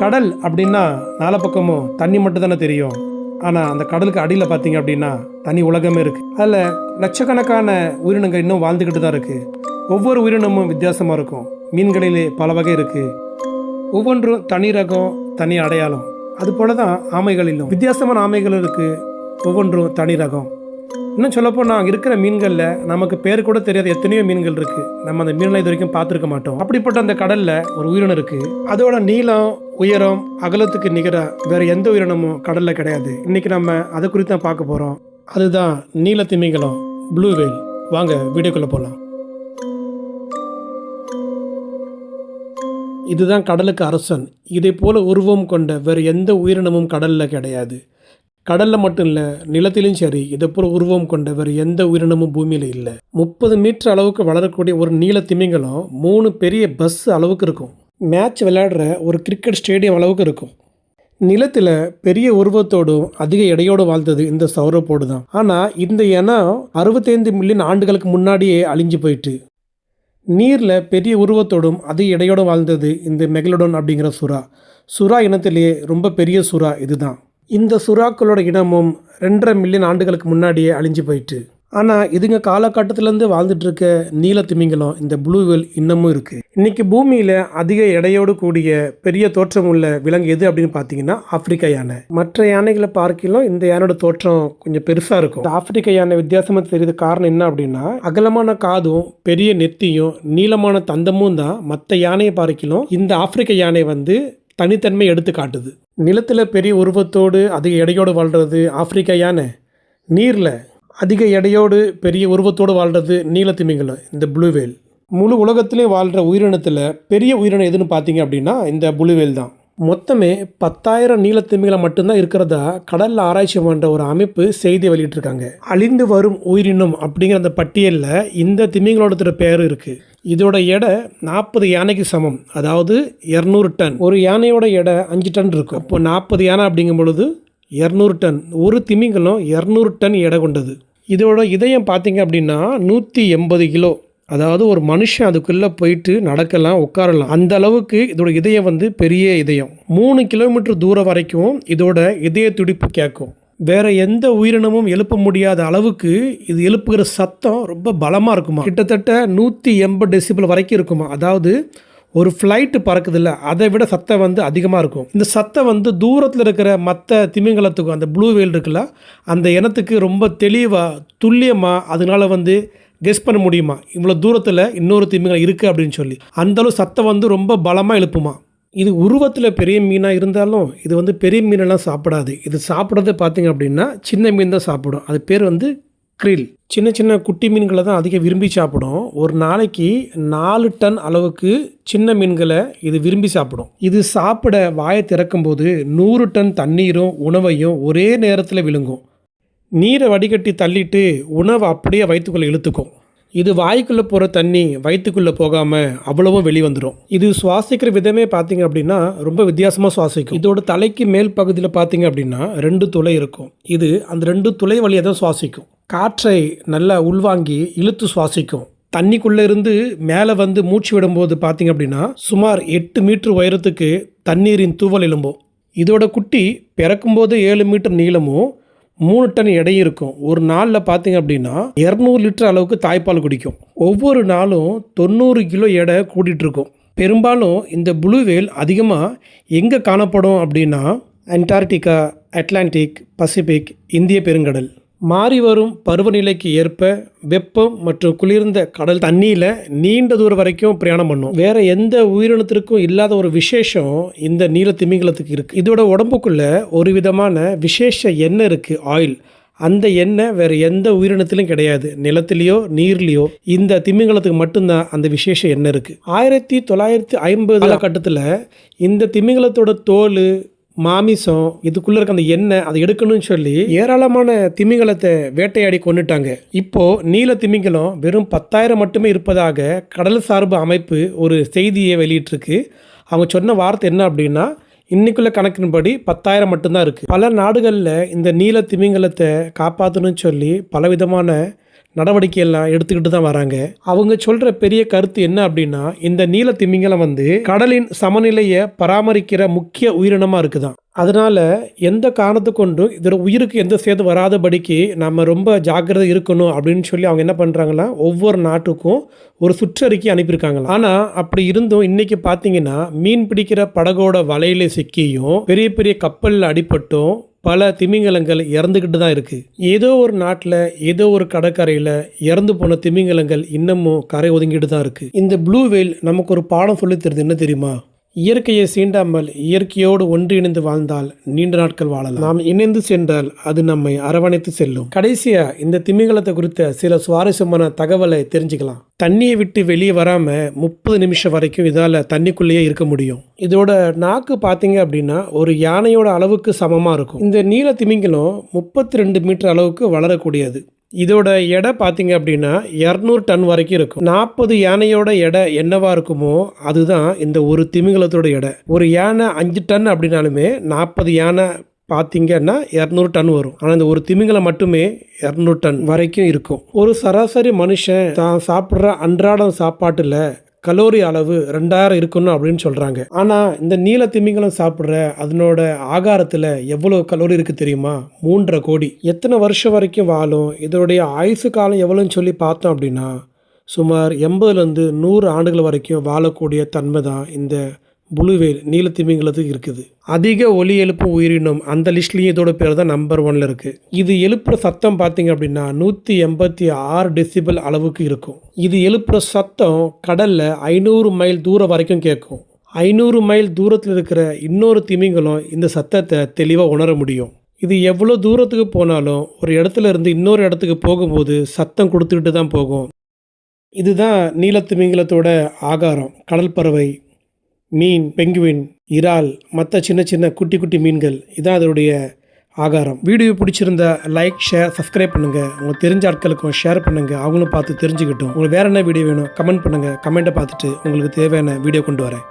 கடல் அப்படின்னா நாலா பக்கமும் தண்ணி மட்டும் தானே தெரியும். ஆனால் அந்த கடலுக்கு அடியில் பார்த்தீங்க அப்படின்னா தனி உலகமே இருக்குது அதில் லட்சக்கணக்கான உயிரினங்கள் இன்னும் வாழ்ந்துக்கிட்டு தான் இருக்குது ஒவ்வொரு உயிரினமும் வித்தியாசமாக இருக்கும். மீன்களிலே பல வகை இருக்குது ஒவ்வொன்றும் தனி ரகம் தனி அடையாளம். அது போல தான் ஆமைகளிலும். வித்தியாசமான ஆமைகள் இருக்குது ஒவ்வொன்றும் தனி ரகம். இன்னும் சொல்லப்போனால் அங்கே இருக்கிற மீன்களில் நமக்கு பேர் கூட தெரியாத எத்தனையோ மீன்கள் இருக்குது நம்ம அந்த மீன்களை இது வரைக்கும் பார்த்துருக்க மாட்டோம். அப்படிப்பட்ட அந்த கடலில் ஒரு உயிரினம் இருக்குது அதோட நீளம் உயரம் அகலத்துக்கு நிகராக வேறு எந்த உயிரினமும் கடலில் கிடையாது. இன்றைக்கி நம்ம அதை குறித்து தான் பார்க்க போகிறோம் அதுதான் நீல திமிங்கலம் ப்ளூ வெயில் வாங்க வீடியோக்குள்ளே போகலாம் இதுதான் கடலுக்கு அரசன். இதை போல உருவம் கொண்ட வேறு எந்த உயிரினமும் கடலில் கிடையாது. கடலில் மட்டும் இல்லை நிலத்திலும் சரி இதை போல உருவம் கொண்ட வேறு எந்த உயிரினமும் பூமியில் இல்லை. முப்பது மீட்டர் அளவுக்கு வளரக்கூடிய ஒரு நீல திமிங்கலம் மூணு பெரிய பஸ் அளவுக்கு இருக்கும். மேட்ச் விளையாடுற ஒரு கிரிக்கெட் ஸ்டேடியம் அளவுக்கு இருக்கும். நிலத்தில் பெரிய உருவத்தோடும் அதிக எடையோடு வாழ்ந்தது இந்த சௌரப்போடு தான். ஆனால் இந்த இனம் அறுபத்தைந்து மில்லியன் ஆண்டுகளுக்கு முன்னாடியே அழிஞ்சு போயிட்டு. நீரில் பெரிய உருவத்தோடும் அதிக எடையோடும் வாழ்ந்தது இந்த மெகலடோன் அப்படிங்கிற சுறா. சுறா இனத்திலேயே ரொம்ப பெரிய சுறா இதுதான். இந்த சுறாக்களோட இனமும் ரெண்டரை மில்லியன் ஆண்டுகளுக்கு முன்னாடியே அழிஞ்சு போயிட்டு. ஆனால் இதுங்க காலகட்டத்திலேருந்து வாழ்ந்துட்டுருக்க நீல திமிங்கலம் இந்த ப்ளூவெல் இன்னமும் இருக்குது இன்றைக்கி பூமியில் அதிக எடையோடு கூடிய பெரிய தோற்றம் உள்ள விலங்கு எது அப்படின்னு பார்த்தீங்கன்னா ஆப்பிரிக்கா யானை. மற்ற யானைகளை பார்க்கலாம் இந்த யானையோட தோற்றம் கொஞ்சம் பெருசாக இருக்கும். இந்த ஆப்பிரிக்கா யானை வித்தியாசமாக தெரியுது காரணம் என்ன அப்படின்னா அகலமான காதும் பெரிய நெத்தியும் நீளமான தந்தமும் தான் மற்ற யானையை பார்க்கலாம் இந்த ஆப்பிரிக்க யானை வந்து தனித்தன்மை எடுத்து காட்டுது. நிலத்தில் பெரிய உருவத்தோடு அதிக எடையோடு வாழ்கிறது ஆப்பிரிக்கா யானை. நீரில் அதிக எடையோடு பெரிய உருவத்தோடு வாழ்கிறது நீலத்திமிங்கலம் இந்த ப்ளூவேல் முழு உலகத்திலே வாழ்கிற உயிரினத்தில் பெரிய உயிரினம் எதுன்னு பார்த்தீங்க அப்படின்னா இந்த ப்ளூவேல் தான். மொத்தமே பத்தாயிரம் நீலத்திமிங்கலம் மட்டும்தான் இருக்கிறதா கடலில் ஆராய்ச்சி பண்ணுற ஒரு அமைப்பு செய்தி வெளியிட்டிருக்காங்க. அழிந்து வரும் உயிரினம் அப்படிங்கிற அந்த பட்டியலில் இந்த திமிங்களோட பேர் இருக்குது இதோட எடை நாற்பது யானைக்கு சமம். அதாவது இரநூறு டன். ஒரு யானையோட எடை அஞ்சு டன் இருக்கும். அப்போ நாற்பது யானை அப்படிங்கும் பொழுது இரநூறு டன். ஒரு திமிங்கலம் இரநூறு டன் எடை கொண்டது. இதோட இதயம் பார்த்தீங்க அப்படின்னா நூற்றி எண்பது கிலோ. அதாவது ஒரு மனுஷன் அதுக்குள்ளே போயிட்டு நடக்கலாம் உட்காரலாம். அந்த அளவுக்கு இதோட இதயம் வந்து பெரிய இதயம். மூணு கிலோமீட்டர் தூரம் வரைக்கும் இதோட இதய துடிப்பு கேட்கும். வேற எந்த உயிரினமும் எழுப்ப முடியாத அளவுக்கு இது எழுப்புகிற சத்தம் ரொம்ப பலமாக இருக்குமா? கிட்டத்தட்ட நூற்றி எண்பது டெசிபிள் வரைக்கும் இருக்குமா? அதாவது ஒரு ஃப்ளைட்டு பறக்குதுல்ல அதை விட சத்தம் வந்து அதிகமாக இருக்கும். இந்த சத்தம் வந்து தூரத்தில் இருக்கிற மற்ற திமிங்கலத்துக்கும் அந்த ப்ளூ வேல் இருக்குல்ல அந்த இனத்துக்கு ரொம்ப தெளிவாக துல்லியமாக அதனால வந்து கெஸ் பண்ண முடியுமா? இவ்வளோ தூரத்தில் இன்னொரு திமிங்கலம் இருக்குது அப்படின்னு சொல்லி. அந்தளவு சத்தம் வந்து ரொம்ப பலமாக எழுப்புமா? இது உருவத்தில் பெரிய மீனாக இருந்தாலும் இது வந்து பெரிய மீனெல்லாம் சாப்பிடாது. இது சாப்பிட்றது பார்த்தீங்க அப்படின்னா சின்ன மீன் தான் சாப்பிடும். அது பேர் வந்து க்ரில். சின்ன சின்ன குட்டி மீன்களை தான் அதிகம் விரும்பி சாப்பிடும். ஒரு நாளைக்கு நாலு டன் அளவுக்கு சின்ன மீன்களை இது விரும்பி சாப்பிடும். இது சாப்பிட வாயை திறக்கும்போது நூறு டன் தண்ணீரும் உணவையும் ஒரே நேரத்தில் விழுங்கும். நீரை வடிகட்டி தள்ளிட்டு உணவை அப்படியே வயிற்றுக்குள்ளே இழுத்துக்கும். இது வாய்க்குள்ளே போகிற தண்ணி வயிற்றுக்குள்ளே போகாமல் அவ்வளவும் வெளிவந்துடும் இது சுவாசிக்கிற விதமே பார்த்தீங்க அப்படின்னா ரொம்ப வித்தியாசமாக சுவாசிக்கும். இதோட தலைக்கு மேல் பகுதியில் பார்த்தீங்க அப்படின்னா ரெண்டு துளை இருக்கும். இது அந்த ரெண்டு துளை வழியாக தான் சுவாசிக்கும். காற்றை நல்லா உள்வாங்கி இழுத்து சுவாசிக்கும். தண்ணிக்குள்ளே இருந்து மேலே வந்து மூச்சு விடும்போது பார்த்தீங்க அப்படின்னா சுமார் எட்டு மீட்டர் உயரத்துக்கு தண்ணீரின் தூவல் எழும்பும். இதோட குட்டி பிறக்கும்போது ஏழு மீட்டர் நீளமும் மூணு டன் எடையும் இருக்கும். ஒரு நாளில் பார்த்தீங்க அப்படின்னா இரநூறு லிட்டர் அளவுக்கு தாய்ப்பால் குடிக்கும். ஒவ்வொரு நாளும் தொண்ணூறு கிலோ எடை கூட்டிகிட்ருக்கும் பெரும்பாலும் இந்த ப்ளூ வேல் அதிகமாக எங்கே காணப்படும் அப்படின்னா அண்டார்டிகா அட்லாண்டிக் பசிபிக் இந்திய பெருங்கடல். மாறி வரும் பருவநிலைக்கு ஏற்ப வெப்பம் மற்றும் குளிர்ந்த கடல் தண்ணியில் நீண்ட தூரம் வரைக்கும் பிரயாணம் பண்ணும். வேற எந்த உயிரினத்திற்கும் இல்லாத ஒரு விசேஷம் இந்த நீல திமிங்கலத்துக்கு இருக்குது இதோட உடம்புக்குள்ள ஒரு விதமான விசேஷ எண்ணெய் இருக்குது ஆயில் அந்த எண்ணெய் வேறு எந்த உயிரினத்திலும் கிடையாது. நிலத்திலேயோ நீர்லேயோ இந்த திமிங்கலத்துக்கு மட்டும்தான் அந்த விசேஷ எண்ணெய் இருக்குது ஆயிரத்தி தொள்ளாயிரத்தி ஐம்பது காலகட்டத்தில் இந்த திமிங்கலத்தோட தோல் மாமிசம் இதுக்குள்ளே இருக்க அந்த எண்ணெய் அதை எடுக்கணும்னு சொல்லி ஏராளமான திமிங்கலத்தை வேட்டையாடி கொண்டுட்டாங்க இப்போ நீல திமிங்கலம் வெறும் பத்தாயிரம் மட்டுமே இருப்பதாக கடல் சார்பு அமைப்பு ஒரு செய்தியை வெளியிட்டிருக்கு. அவங்க சொன்ன வார்த்தை என்ன அப்படின்னா இன்னைக்குள்ள கணக்கின்படி பத்தாயிரம் மட்டும்தான் இருக்குது பல நாடுகளில் இந்த நீல திமிங்கலத்தை காப்பாற்றணும்னு சொல்லி பலவிதமான நடவடிக்கையெல்லாம் எடுத்துக்கிட்டு தான் வராங்க. அவங்க சொல்கிற பெரிய கருத்து என்ன அப்படின்னா இந்த நீல திமிங்கலம் வந்து கடலின் சமநிலையை பராமரிக்கிற முக்கிய உயிரினமாக இருக்குதான். அதனால் எந்த காரணத்து கொண்டும் இதோட உயிருக்கு எந்த சேதம் வராதபடிக்கு நம்ம ரொம்ப ஜாக்கிரதை இருக்கணும் அப்படின்னு சொல்லி அவங்க என்ன பண்ணுறாங்கன்னா ஒவ்வொரு நாட்டுக்கும் ஒரு சுற்றறிக்கை அனுப்பியிருக்காங்களாம் ஆனால் அப்படி இருந்தும் இன்றைக்கி பார்த்தீங்கன்னா மீன் பிடிக்கிற படகோட வலையில சிக்கியும் பெரிய பெரிய கப்பலில் அடிபட்டும் பல திமிங்கலங்கள் இறந்துக்கிட்டு தான் இருக்குது ஏதோ ஒரு நாட்டில் ஏதோ ஒரு கடற்கரையில் இறந்து போன திமிங்கலங்கள் இன்னமும் கரை ஒதுங்கிட்டு தான் இருக்குது இந்த ப்ளூ வெயில் நமக்கு ஒரு பாடம் சொல்லித் தருது என்ன தெரியுமா? இயற்கையை சீண்டாமல் இயற்கையோடு ஒன்றிணைந்து வாழ்ந்தால் நீண்ட நாட்கள் வாழலாம். நாம் இணைந்து சென்றால் அது நம்மை அரவணைத்து செல்லும். கடைசியா இந்த திமிங்கலத்தை குறித்த சில சுவாரஸ்யமான தகவலை தெரிஞ்சுக்கலாம். தண்ணியை விட்டு வெளியே வராம முப்பது நிமிஷம் வரைக்கும் இதால தண்ணிக்குள்ளேயே இருக்க முடியும். இதோட நாக்கு பார்த்தீங்க அப்படின்னா ஒரு யானையோட அளவுக்கு சமமாக இருக்கும். இந்த நீல திமிங்கலம் முப்பத்தி ரெண்டு மீட்டர் அளவுக்கு வளரக்கூடியது. இதோட எடை பார்த்தீங்க அப்படின்னா இரநூறு டன் வரைக்கும் இருக்கும். நாற்பது யானையோட எடை என்னவா இருக்குமோ அதுதான் இந்த ஒரு திமிங்கலத்தோட எடை. ஒரு யானை அஞ்சு டன் அப்படின்னாலுமே நாற்பது யானை பார்த்தீங்கன்னா இரநூறு டன் வரும். ஆனால் இந்த ஒரு திமிங்கலம் மட்டுமே இரநூறு டன் வரைக்கும் இருக்கும். ஒரு சராசரி மனுஷன் தான் சாப்பிட்ற அன்றாடம் சாப்பாட்டில் கலோரி அளவு ரெண்டாயிரம் இருக்கணும் அப்படின்னு சொல்கிறாங்க ஆனால் இந்த நீல திமிங்கலம் சாப்பிட்ற அதனோட ஆகாரத்தில் எவ்வளோ கலோரி இருக்குது தெரியுமா? மூன்றரை கோடி. எத்தனை வருஷம் வரைக்கும் வாழும்? இதோடைய ஆயுசு காலம் எவ்வளோன்னு சொல்லி பார்த்தோம் அப்படின்னா சுமார் எண்பதுலேருந்து நூறு ஆண்டுகள் வரைக்கும் வாழக்கூடிய தன்மை தான் இந்த புளுவேல் நீல திமிங்கலத்துக்கு இருக்குது. அதிக ஒலி எழுப்பும் உயிரினம் அந்த லிஸ்ட்லேயும் இதோட பேர் தான் நம்பர் ஒன்ல இருக்குது இது எழுப்புற சத்தம் பார்த்தீங்க அப்படின்னா நூற்றி எண்பத்தி ஆறு டெசிபல் அளவுக்கு இருக்கும். இது எழுப்புற சத்தம் கடலில் ஐநூறு மைல் தூரம் வரைக்கும் கேட்கும். ஐநூறு மைல் தூரத்தில் இருக்கிற இன்னொரு திமிங்கலம் இந்த சத்தத்தை தெளிவாக உணர முடியும். இது எவ்வளோ தூரத்துக்கு போனாலும் ஒரு இடத்துல இருந்து இன்னொரு இடத்துக்கு போகும்போது சத்தம் கொடுத்துக்கிட்டு தான் போகும். இதுதான் நீலத்திமிங்கலத்தோட ஆகாரம் கடல் பறவை மீன் பெங்குவின் இறால் மற்ற சின்ன சின்ன குட்டி குட்டி மீன்கள். இதான் அதனுடைய ஆகாரம். வீடியோ பிடிச்சிருந்தா லைக் ஷேர் சப்ஸ்கிரைப் பண்ணுங்கள் உங்களுக்கு தெரிஞ்ச ஆட்களுக்கும் ஷேர் பண்ணுங்கள் அவங்களும் பார்த்து தெரிஞ்சுக்கிட்டோம். உங்களுக்கு வேறு என்ன வீடியோ வேணும் கமெண்ட் பண்ணுங்கள் கமெண்ட்டை பார்த்துட்டு உங்களுக்கு தேவையான வீடியோ கொண்டு வரேன்.